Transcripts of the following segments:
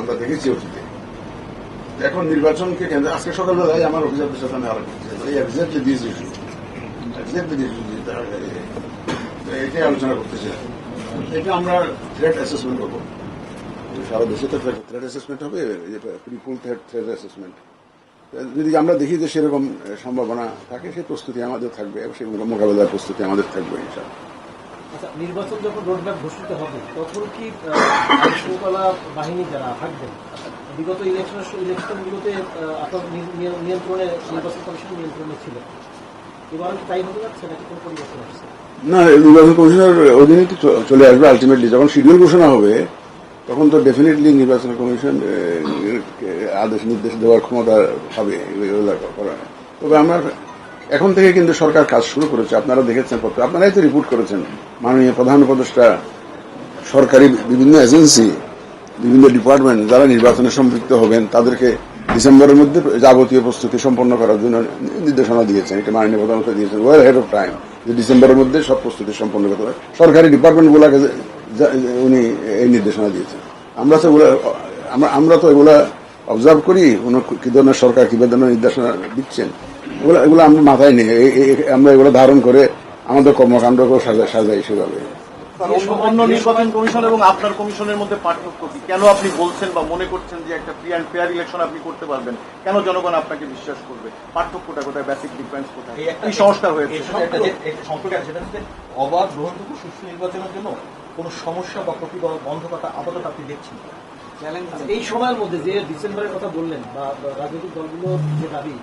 আমরা দেখেছি অতীতে। এখন নির্বাচনকে কেন্দ্র আজকে সকালবেলায় আমার অফিসারদের সাথে আমি আলাপ করছি। এটাই আলোচনা করতেছে এটা আমরা থ্রেট অ্যাসেসমেন্ট করব। সারা দেশে তো থ্রেট অ্যাসেসমেন্ট হবে ফুল থ্রেট থ্রেট অ্যাসেসমেন্ট যদি আমরা দেখি যে সেরকম সম্ভাবনা থাকে সেই প্রস্তুতি আমাদের থাকবে সেই মোকাবেলার প্রস্তুতি আমাদের থাকবে, ইনশাআল্লাহ। আচ্ছা নির্বাচন যখন রোডম্যাপ ঘোষিত হবে, তখন কি শৃঙ্খলা বাহিনী যারা থাকবেন বিগত ইলেকশন ইলেকশনগুলোতে আপনার নিয়ন্ত্রণে, নির্বাচন কমিশন নিয়ন্ত্রণে ছিল। এবার তাই হতে যাচ্ছে নাকি কোনো পরিবর্তন আসছে? না নির্বাচন কমিশনের অধীনে চলে আসবে আলটিমেটলি যখন শিডিউল ঘোষণা হবে, তখন তো ডেফিনেটলি নির্বাচন কমিশন আদেশ, নির্দেশ দেওয়ার ক্ষমতা হবে করা তবে আমরা এখন থেকে কিন্তু সরকার কাজ শুরু করেছে। আপনারা দেখেছেন পত্র। আপনারাই তো রিপোর্ট করেছেন। মাননীয় প্রধান উপদেষ্টা, সরকারি বিভিন্ন এজেন্সি বিভিন্ন ডিপার্টমেন্ট যারা নির্বাচনে সম্পৃক্ত হবেন, তাদেরকে ডিসেম্বরের মধ্যে যাবতীয় প্রস্তুতি সম্পন্ন করার জন্য নির্দেশনা দিয়েছেন। এটা মাননীয় প্রধানমন্ত্রী দিয়েছেন। ওয়েল হেড অফ টাইম যে ডিসেম্বরের মধ্যে সব প্রস্তুতি সম্পন্ন করতে হবে। সরকারি ডিপার্টমেন্ট গুলাকে উনি এই নির্দেশনা দিয়েছেন। আমরা তো আমরা তো এগুলা অবজার্ভ করি। কি ধরনের সরকার কি ধরনের নির্দেশনা দিচ্ছেন? এগুলো এগুলো আমরা মাথায় নেই। এ- আমরা এগুলো ধারণ করে আমাদের কর্মকাণ্ডকেও সাজাই সেভাবে। অন্য- নির্বাচন কমিশন এবং আপনার কমিশনের মধ্যে পার্থক্য কি? কেন আপনি বলছেন বা মনে করছেন যে একটা ফ্রি অ্যান্ড ফেয়ার ইলেকশন আপনি করতে পারবেন? কেন জনগণ আপনাকে বিশ্বাস করবে? পার্থক্যটা কোথায়? বেসিক ডিফারেন্স কোথায়? এই সংস্কার হয়েছে? এর সাথে একটা যে একটা সম্পর্ক আছে সেটা হচ্ছে অবাধ গ্রহণযোগ্য সুষ্ঠু নির্বাচনের জন্য কোনো সমস্যা বা প্রকৃত বন্ধকতা আপাতত আপনি দেখছেন এই সময়ের মধ্যে যে ডিসেম্বরের কথা বললেন বা রাজনৈতিক দলগুলোর যে দাবি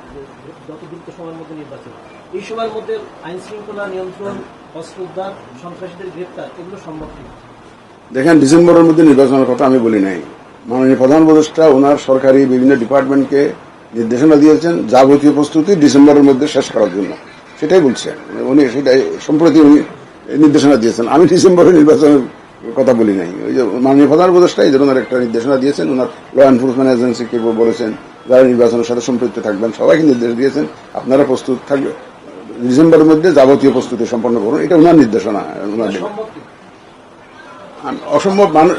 যত দ্রুত সময়ের মধ্যে নির্বাচন, এই সময়ের মধ্যে আইন শৃঙ্খলা নিয়ন্ত্রণ, অস্ত্র উদ্ধার, সন্ত্রাসীদের গ্রেপ্তার, এগুলো সম্ভব কিনা? দেখেন, ডিসেম্বরের মধ্যে নির্বাচনের কথা আমি বলি নাই। মাননীয় প্রধান উপদেষ্টা, ওনার সরকারি বিভিন্ন ডিপার্টমেন্টকে নির্দেশনা দিয়েছেন, যাবতীয় প্রস্তুতি ডিসেম্বরের মধ্যে শেষ করার জন্য। সেটাই বলছেন। উনি সেটাই সম্প্রতি উনি নির্দেশনা দিয়েছেন। আমি ডিসেম্বরে নির্বাচনের কথা বলি নাই। ওই যে মাননীয় প্রধান উপদেষ্টা এই ধরনের একটা নির্দেশনা দিয়েছেন। ওনার ল এনফোর্সমেন্ট এজেন্সিকে বলেছেন যারা নির্বাচনের সাথে সম্পৃক্ত থাকবেন সবাইকে নির্দেশ দিয়েছেন আপনারা প্রস্তুত থাকবে ডিসেম্বরের মধ্যে যাবতীয় প্রস্তুতি সম্পন্ন করুন। এটা ওনার নির্দেশনা ওনার অসম্ভব মানুষ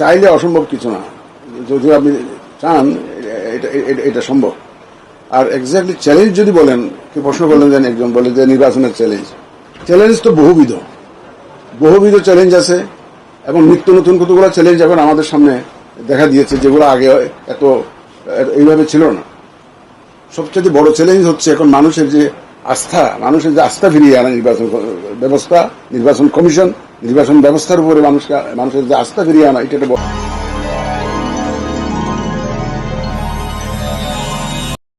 চাইলে অসম্ভব কিছু না। যদি আপনি চান এটা সম্ভব। আর এক্স্যাক্টলি চ্যালেঞ্জ যদি বলেন কি প্রশ্ন করলেন যেন একজন বলে যে নির্বাচনের চ্যালেঞ্জ চ্যালেঞ্জ তো বহুবিধ। বহুবিধ চ্যালেঞ্জ আছে। এবং নিত্য নতুন কতগুলো চ্যালেঞ্জ এখন আমাদের সামনে দেখা দিয়েছে, যেগুলো আগে এত, এইভাবে ছিল না। সবচেয়ে বড় চ্যালেঞ্জ হচ্ছে এখন মানুষের যে আস্থা, মানুষের যে আস্থা ফিরিয়ে আনা নির্বাচন, ব্যবস্থা, নির্বাচন কমিশন, নির্বাচন ব্যবস্থার উপরে মানুষকে, মানুষের যে আস্থা ফিরিয়ে আনা, এটা একটা